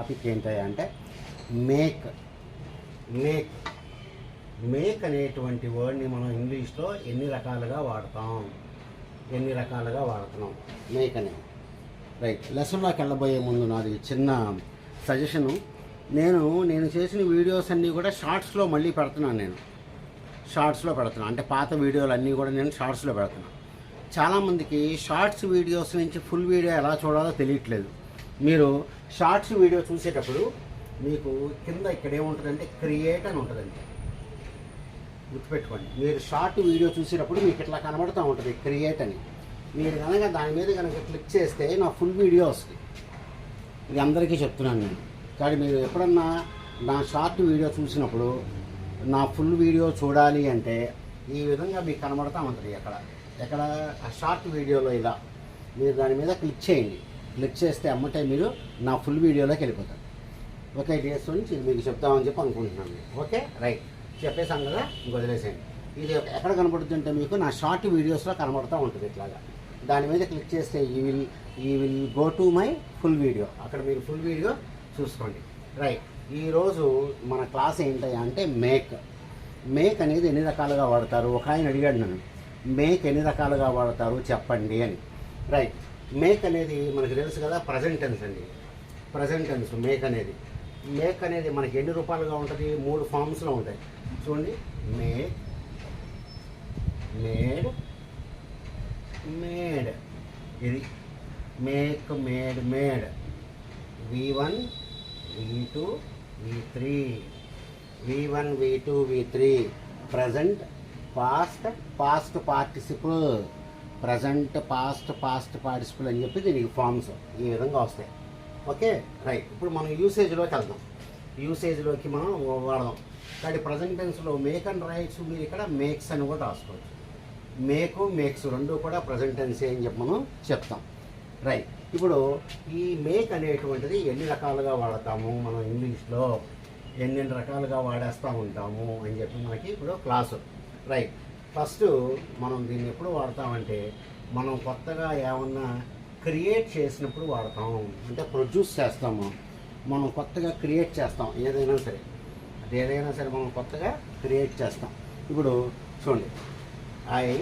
Topic ఏంటంటే make make. Make అనేటువంటి వర్డ్ని మనం ఇంగ్లీష్లో ఎన్ని రకాలుగా వాడతాం? ఎన్ని రకాలుగా వాడుతున్నాం? మేక్ అనేది రైట్ లెసన్లోకి వెళ్ళబోయే ముందు నాది చిన్న సజెషను నేను నేను చేసిన వీడియోస్ అన్నీ కూడా షార్ట్స్లో మళ్ళీ పెడుతున్నాను నేను. షార్ట్స్లో పెడుతున్నాను అంటే పాత వీడియోలు అన్నీ కూడా నేను షార్ట్స్లో పెడుతున్నాను చాలామందికి షార్ట్స్ వీడియోస్ నుంచి ఫుల్ వీడియో ఎలా చూడాలో తెలియట్లేదు. మీరు షార్ట్స్ వీడియో చూసేటప్పుడు మీకు కింద ఇక్కడ ఏముంటుందంటే క్రియేట్ అని ఉంటుందండి. గుర్తుపెట్టుకోండి. మీరు షార్ట్ వీడియో చూసేటప్పుడు మీకు ఇట్లా కనబడుతూ ఉంటుంది క్రియేట్ అని. మీరు కనుక దాని మీద కనుక క్లిక్ చేస్తే నా ఫుల్ వీడియో వస్తుంది ఇది అందరికీ చెప్తున్నాను నేను. కానీ మీరు ఎప్పుడన్నా నా షార్ట్ వీడియో చూసినప్పుడు నా ఫుల్ వీడియో చూడాలి అంటే ఈ విధంగా మీకు కనబడతా ఉంటుంది ఎక్కడ. ఎక్కడ? షార్ట్ వీడియోలో ఇలా. మీరు దాని మీద క్లిక్ చేయండి. క్లిక్ చేస్తే అమ్మటే మీరు నా ఫుల్ వీడియోలోకి వెళ్ళిపోతారు. ఓకే డేస్ నుంచి ఇది మీకు చెప్తామని చెప్పి అనుకుంటున్నాను. Okay right. చెప్పేసాం కదా వదిలేసేయండి. ఇది ఎక్కడ కనబడుతుంటే మీకు నా షార్ట్ వీడియోస్లో కనబడుతూ ఉంటుంది ఇట్లాగా. దాని మీద క్లిక్ చేస్తే ఈ will he will go to my full video. అక్కడ మీరు ఫుల్ వీడియో చూసుకోండి. రైట్. ఈరోజు మన క్లాస్ ఏంటి అంటే మేక్. మేక్ అనేది ఎన్ని రకాలుగా వాడతారు? ఒక ఆయన అడిగాడు నన్ను మేక్ ఎన్ని రకాలుగా వాడతారు? చెప్పండి అని. రైట్. మేక్ అనేది మనకు తెలుసు కదా ప్రజెంట్ టెన్స్ అండి. ప్రజెంట్ టెన్స్ మేక్ అనేది. మేక్ అనేది మనకి ఎన్ని రూపాయలుగా ఉంటుంది? మూడు ఫామ్స్లో ఉంటాయి. చూడండి. Make made made. ఇది make made made. V one V two V three V one V two V three present past past participle present past past participle అని చెప్పి దీనికి ఫామ్స్ ఈ విధంగా వస్తాయి. ఓకే రైట్ ఇప్పుడు మనం యూసేజ్లోకి వెళ్దాం. యూసేజ్లోకి మనం వాడదాం కానీ ప్రజెంట్ టెన్స్లో మేక్ అండ్ రైట్స్ మీరు ఇక్కడ మేక్స్ అని కూడా రాసుకోవచ్చు. మేకు మేక్స్ రెండు కూడా ప్రజెంట్ టెన్స్ అని చెప్పి మనం చెప్తాం. రైట్ ఇప్పుడు ఈ మేక్ అనేటువంటిది ఎన్ని రకాలుగా వాడతాము? మనం ఇంగ్లీష్లో ఎన్నెన్ని రకాలుగా వాడేస్తూ ఉంటాము? అని చెప్పి మనకి ఇప్పుడు క్లాసు రైట్ ఫస్ట్ మనం దీన్ని ఎప్పుడు వాడతామంటే మనం కొత్తగా ఏమన్నా క్రియేట్ చేసినప్పుడు వాడతాం. అంటే ప్రొడ్యూస్ చేస్తాము. మనం కొత్తగా క్రియేట్ చేస్తాం. ఏదైనా సరే. అది ఏదైనా సరే మనం కొత్తగా క్రియేట్ చేస్తాం. ఇప్పుడు చూడండి. ఐ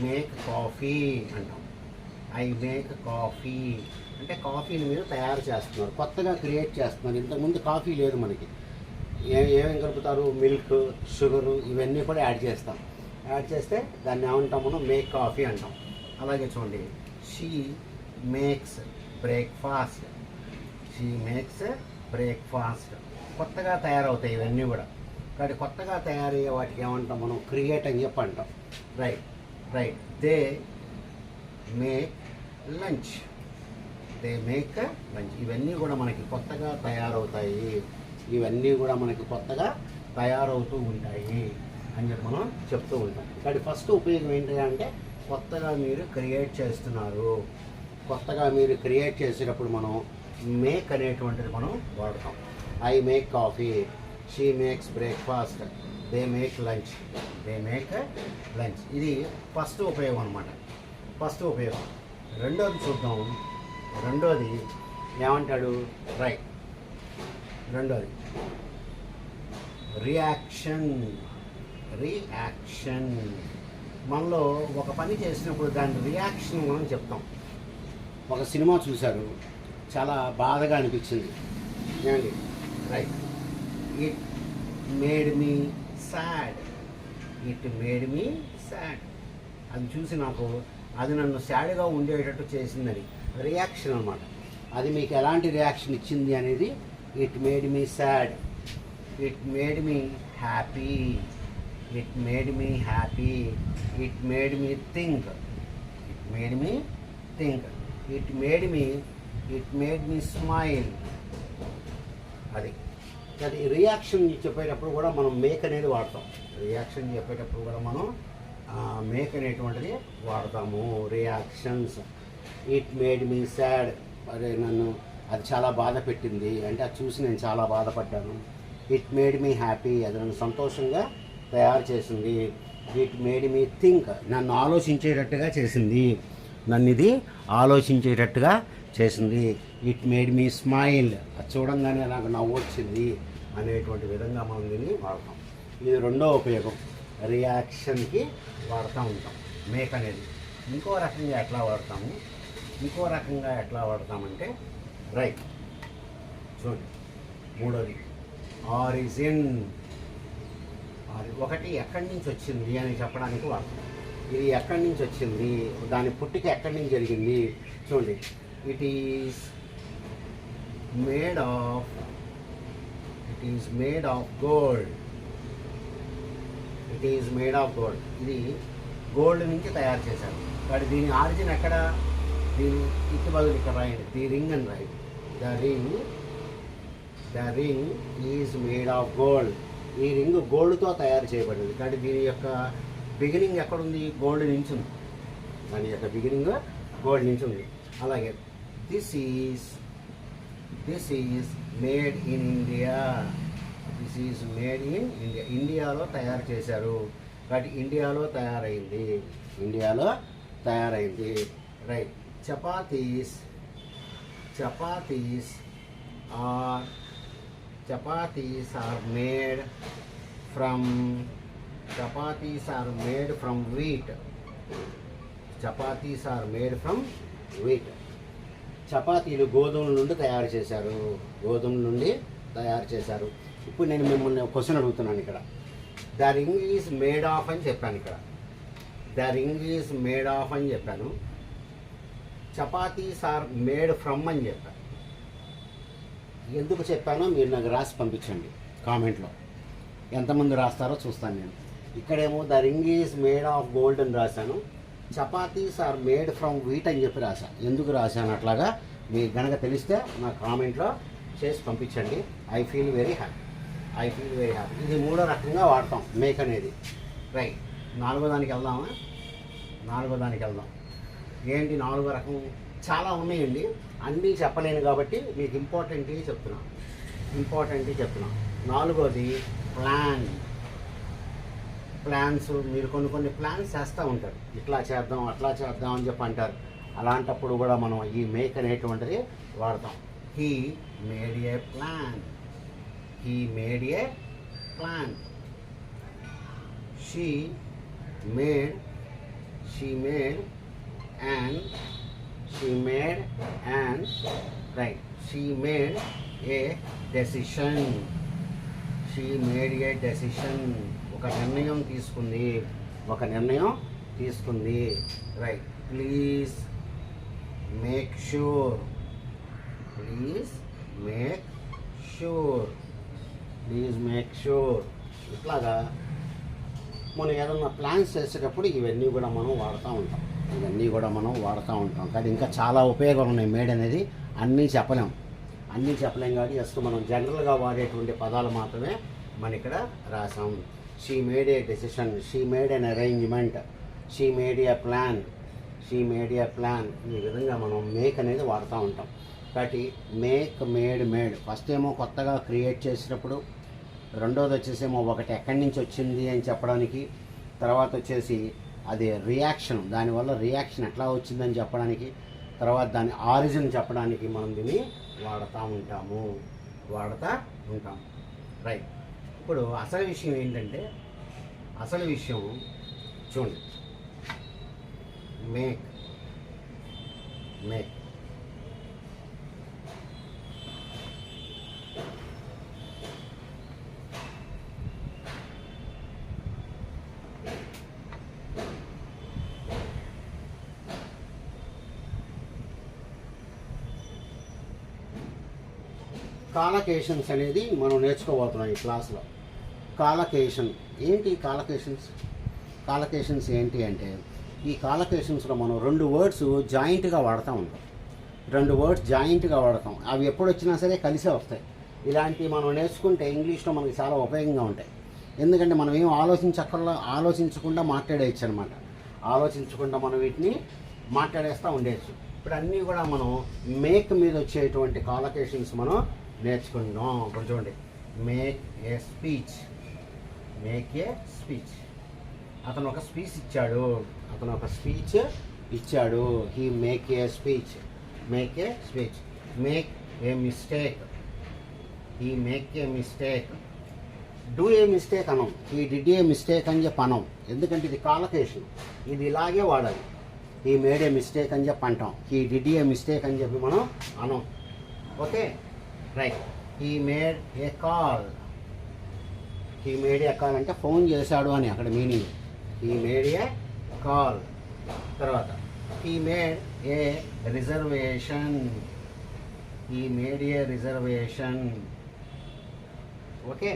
మేక్ కాఫీ అంటాం. I make coffee. అంటే కాఫీని మీరు తయారు చేస్తున్నారు. కొత్తగా క్రియేట్ చేస్తున్నారు. ఇంతకుముందు కాఫీ లేదు మనకి. ఏ ఏమేమి కలుపుతారు? మిల్క్ షుగరు ఇవన్నీ కూడా యాడ్ చేస్తాం. యాడ్ చేస్తే దాన్ని ఏమంటాం మనం? మేక్ కాఫీ అంటాం. అలాగే చూడండి. She makes breakfast. She makes breakfast. కొత్తగా తయారవుతాయి ఇవన్నీ కూడా. కాబట్టి కొత్తగా తయారయ్యే వాటికి ఏమంటాం మనం? క్రియేట్ అని చెప్పి అంటాం. Right right they make lunch they make lunch ఇవన్నీ కూడా మనకి కొత్తగా తయారవుతాయి. ఇవన్నీ కూడా మనకి కొత్తగా తయారవుతూ ఉంటాయి అని చెప్పి మనం చెప్తూ ఉంటాం. ఇక్కడ ఫస్ట్ ఉపయోగం ఏంటి అంటే కొత్తగా మీరు క్రియేట్ చేస్తున్నారు. కొత్తగా మీరు క్రియేట్ చేసేటప్పుడు మనం మేక్ అనేటువంటిది మనం వాడతాం. I make coffee she makes breakfast they make lunch they make lunch ఇది ఫస్ట్ ఉపయోగం అనమాట ఫస్ట్ ఉపయోగం. రెండోది చూద్దాం. రెండోది ఏమంటాడు? రైట్ రెండోది. రియాక్షన్. రియాక్షన్. మనలో ఒక పని చేసినప్పుడు దాని రియాక్షన్ మనం చెప్తాం. ఒక సినిమా చూశారు. చాలా బాధగా అనిపించింది. ఏమండి? Right. It made me sad it made me sad అది చూసి నాకు అది నన్ను సాడ్గా ఉండేటట్టు చేసిందని. రియాక్షన్ అనమాట అది మీకు ఎలాంటి రియాక్షన్ ఇచ్చింది అనేది it made me sad it made me happy it made me happy it made me think it made me think it made me it made me smile అది. అది రియాక్షన్ చెప్పేటప్పుడు కూడా మనం మేక్ అనేది వాడతాం. రియాక్షన్ చెప్పేటప్పుడు కూడా మనం మేక్ అనేటువంటిది వాడతాము. Reactions it made me sad అదే నన్ను అది చాలా బాధ పెట్టింది. అంటే అది చూసి నేను చాలా బాధపడ్డాను. ఇట్ మేడ్ మీ హ్యాపీ అది నన్ను సంతోషంగా తయారు చేసింది. ఇట్ మేడ్ మీ థింక్ నన్ను ఆలోచించేటట్టుగా చేసింది. నన్ను ఇది ఆలోచించేటట్టుగా చేసింది. ఇట్ మేడ్ మీ స్మైల్ అది చూడంగానే నాకు నవ్వు వచ్చింది అనేటువంటి విధంగా మనం దీన్ని వాడతాం. ఇది రెండో ఉపయోగం. రియాక్షన్కి వాడుతూ ఉంటాం. మేక్ అనేది. ఇంకో రకంగా ఎట్లా వాడతాము? ఇంకో రకంగా ఎట్లా వాడతామంటే రైట్. చూడండి మూడోది. ఆరిజిన్ ఒకటి ఎక్కడి నుంచి వచ్చింది అని చెప్పడానికి వాడతాం. ఇది ఎక్కడి నుంచి వచ్చింది? దాని పుట్టుక ఎక్కడి నుంచి జరిగింది? చూడండి. It is made of it is made of gold it is made of gold ఇది గోల్డ్ నుంచి తయారు చేశారు. కానీ దీని ఆరిజిన్ ఎక్కడ? దీని ఇటు బదులు ఇక్కడ రాయండి. ది రింగ్ అని రాయండి. The ring the ring is made of gold ఈ రింగ్ గోల్డ్తో తయారు చేయబడింది. కానీ దీని యొక్క బిగినింగ్ ఎక్కడుంది? గోల్డ్ నుంచి ఉంది దాని యొక్క బిగినింగ్ గోల్డ్ నుంచి ఉంది అలాగే this is this is made in India this is made in India ఇండియాలో తయారు చేశారు. కాబట్టి ఇండియాలో తయారైంది. ఇండియాలో తయారైంది. Right chapatis chapatis are chapatis are made from chapatis are made from wheat chapatis are made from wheat చపాతీలు గోధుమల నుండి తయారు చేశారు. గోధుమల నుండి తయారు చేశారు. ఇప్పుడు నేను మిమ్మల్ని క్వశ్చన్ అడుగుతున్నాను ఇక్కడ. The ring is made of అని చెప్పాను ఇక్కడ. The ring is made of అని చెప్పాను. చపాతీస్ ఆర్ మేడ్ ఫ్రమ్ అని చెప్పాను ఎందుకు చెప్పానో మీరు నాకు రాసి పంపించండి కామెంట్లో. ఎంతమంది రాస్తారో చూస్తాను నేను. ఇక్కడేమో the ring is made of gold అని రాశాను. Chapatis are made from wheat అని చెప్పి రాశా. ఎందుకు రాశాను అట్లాగా? మీకు గనక తెలిస్తే నా కామెంట్లో చేసి పంపించండి. I feel very happy I feel very happy ఇది మూడో రకంగా వాడతాం మేక్ అనేది. రైట్ నాలుగో దానికి వెళ్దామా? నాలుగో దానికి వెళ్దాం. ఏంటి నాలుగో రకం? చాలా ఉన్నాయండి. అన్నీ చెప్పలేను కాబట్టి మీకు ఇంపార్టెంట్ చెప్తున్నాను ఇంపార్టెంట్ చెప్తున్నాను నాలుగోది ప్లాన్ ప్లాన్స్ మీరు కొన్ని కొన్ని ప్లాన్స్ చేస్తూ ఉంటారు. ఇట్లా చేద్దాం అట్లా చేద్దాం అని చెప్పి అంటారు. అలాంటప్పుడు కూడా మనం ఈ మేక్ అనేటువంటిది వాడతాం. He made a plan he made a plan she made she made and she made an right she made a decision. She made a decision. ఒక నిర్ణయం తీసుకుంది. ఒక నిర్ణయం తీసుకుంది. Right please make sure please make sure please make sure ఇట్లాగా మనం ఏదన్నా plans చేసేటప్పుడు ఇవన్నీ కూడా మనం వాడుతూ ఉంటాం. ఇవన్నీ కూడా మనం వాడుతూ ఉంటాం. కానీ ఇంకా చాలా ఉపయోగాలు ఉన్నాయి. మేడ్ అనేది అన్నీ చెప్పలేం. అన్నీ చెప్పలేం కాబట్టి జస్ట్ మనం జనరల్గా వాడేటువంటి పదాలు మాత్రమే మన ఇక్కడ రాసాం. She made a decision. She made an arrangement. She made a plan. She made a plan. ఈ విధంగా మనం మేక్ అనేది వాడుతూ ఉంటాం. కాబట్టి మేక్ మేడ్ మేడ్. ఫస్ట్ ఏమో కొత్తగా క్రియేట్ చేసినప్పుడు రెండోది వచ్చేసేమో ఒకటి ఎక్కడి నుంచి వచ్చింది అని చెప్పడానికి తర్వాత వచ్చేసి అది రియాక్షన్ దానివల్ల రియాక్షన్ ఎట్లా వచ్చిందని చెప్పడానికి తర్వాత దాని ఆరిజిన్ చెప్పడానికి మనం దీన్ని వాడుతూ ఉంటాము. వాడుతూ ఉంటాం రైట్ ఇప్పుడు అసలు విషయం ఏంటంటే అసలు విషయం చూడండి. మేక్ మేక్ కాలకేషన్స్ అనేది మనం నేర్చుకోబోతున్నాం ఈ క్లాస్లో. కాలకేషన్. ఏంటి కాలకేషన్స్? కాలకేషన్స్ ఏంటి అంటే ఈ కాలకేషన్స్లో మనం రెండు వర్డ్స్ జాయింట్గా వాడుతూ ఉంటాం రెండు వర్డ్స్ జాయింట్గా వాడతాం. అవి ఎప్పుడు వచ్చినా సరే కలిసే వస్తాయి. ఇలాంటివి మనం నేర్చుకుంటే ఇంగ్లీష్లో మనకి చాలా ఉపయోగంగా ఉంటాయి. ఎందుకంటే మనం ఏం ఆలోచించకుండా ఆలోచించకుండా మాట్లాడేయచ్చు అనమాట ఆలోచించకుండా మనం వీటిని మాట్లాడేస్తూ ఉండేచ్చు ఇప్పుడు అన్నీ కూడా మనం మేక్ మీద వచ్చేటువంటి కాలకేషన్స్ మనం నేర్చుకుంటున్నాం ఇప్పుడు చూడండి. Make a speech make a speech అతను ఒక స్పీచ్ ఇచ్చాడు. అతను ఒక స్పీచ్ ఇచ్చాడు. He make a speech make a speech make a mistake he make a mistake do a mistake అనం. ఈ డిడ్ ఏ మిస్టేక్ అని చెప్పి అనం. ఎందుకంటే ఇది కాలకేషన్ ఇది ఇలాగే వాడాలి. ఈ మేడ్ ఏ మిస్టేక్ అని చెప్పి అంటాం. ఈ డిడ్ ఏ మిస్టేక్ అని చెప్పి మనం అనం. Okay right he made a call he made a call అంటే ఫోన్ చేశాడు అని అక్కడ మీనింగ్. ఈ మేడ్ ఏ కాల్ తర్వాత he made a reservation he made a reservation okay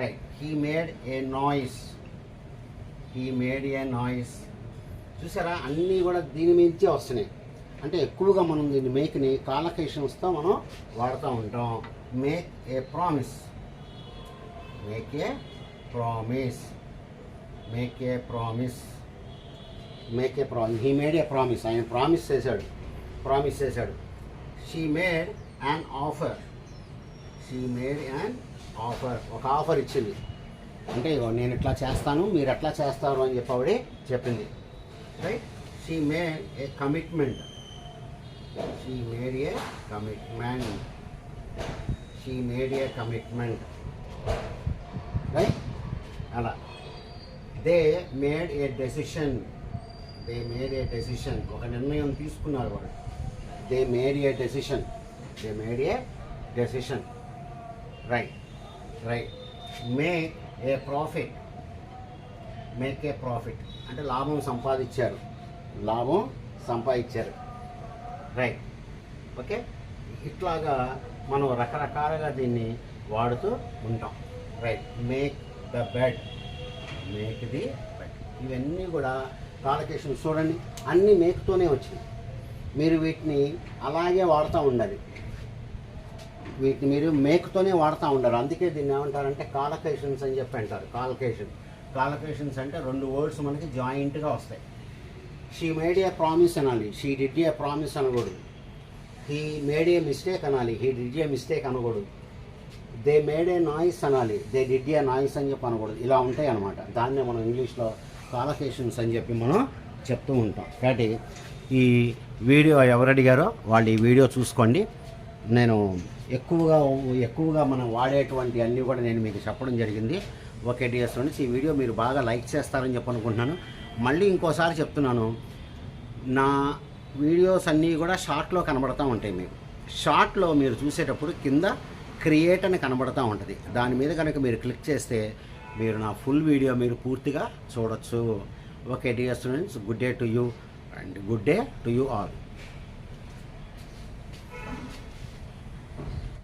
right he made a noise he made a noise చూసారా? అన్నీ కూడా దీని మించే వస్తున్నాయి. అంటే ఎక్కువగా మనం దీన్ని మేక్ని కాలకేషన్స్తో మనం వాడుతూ ఉంటాం. Make a promise make a promise make a promise make a promise he made a promise ఆయన ప్రామిస్ చేశాడు. ప్రామిస్ చేశాడు. She made and offer she made and offer ఒక ఆఫర్ ఇచ్చింది. అంటే ఇగో నేను ఇట్లా చేస్తాను మీరు ఎట్లా చేస్తారు అని చెప్పి చెప్పింది. Right she made a commitment she made a commitment she made a commitment right అలా. They made a decision they made a decision ఒక నిర్ణయం తీసుకున్నారు వాళ్ళు. They made a decision they made a decision right right make a profit make a profit అంటే లాభం సంపాదించారు. లాభం సంపాదించారు. రైట్ ఓకే ఇట్లాగా మనం రకరకాలుగా దీన్ని వాడుతూ ఉంటాం. Right make the bed make the bed ఇవన్నీ కూడా కాలకేషన్ చూడండి. అన్నీ మేక్తోనే వచ్చింది మీరు వీటిని అలాగే వాడుతూ ఉండాలి. వీటిని మీరు మేక్తోనే వాడుతూ ఉండాలి. అందుకే దీన్ని ఏమంటారంటే కాలకేషన్స్ అని చెప్పి అంటారు. కాలకేషన్ కాలకేషన్స్ అంటే రెండు వర్డ్స్ మనకి జాయింట్గా వస్తాయి. షీ మేడ్ ఏ ప్రామిస్ అనాలి. షీ డిడ్ ఏ ప్రామిస్ అనకూడదు. హీ మేడ్ ఏ మిస్టేక్ అనాలి. హీ డిడ్ ఏ మిస్టేక్ అనకూడదు. దే మేడ్ ఏ నాయిస్ అనాలి. దే డిడ్ ఏ నాయిస్ అని చెప్పి అనకూడదు. ఇలా ఉంటాయి అనమాట దాన్నే మనం ఇంగ్లీష్లో కాలకేషన్స్ అని చెప్పి మనం చెప్తూ ఉంటాం. కాబట్టి ఈ వీడియో ఎవరు అడిగారో వాళ్ళు ఈ వీడియో చూసుకోండి. నేను ఎక్కువగా ఎక్కువగా మనం వాడేటువంటి అన్నీ కూడా నేను మీకు చెప్పడం జరిగింది. ఓకే డిఎస్ ఫ్రెండ్స్ ఈ వీడియో మీరు బాగా లైక్ చేస్తారని చెప్పి అనుకుంటున్నాను. మళ్ళీ ఇంకోసారి చెప్తున్నాను. నా వీడియోస్ అన్నీ కూడా షార్ట్లో కనబడతా ఉంటాయి మీకు. షార్ట్లో మీరు చూసేటప్పుడు కింద క్రియేట్ అని కనబడతా ఉంటుంది. దాని మీద కనుక మీరు క్లిక్ చేస్తే మీరు నా ఫుల్ వీడియో మీరు పూర్తిగా చూడొచ్చు. Okay dear students good day to you and good day to you all.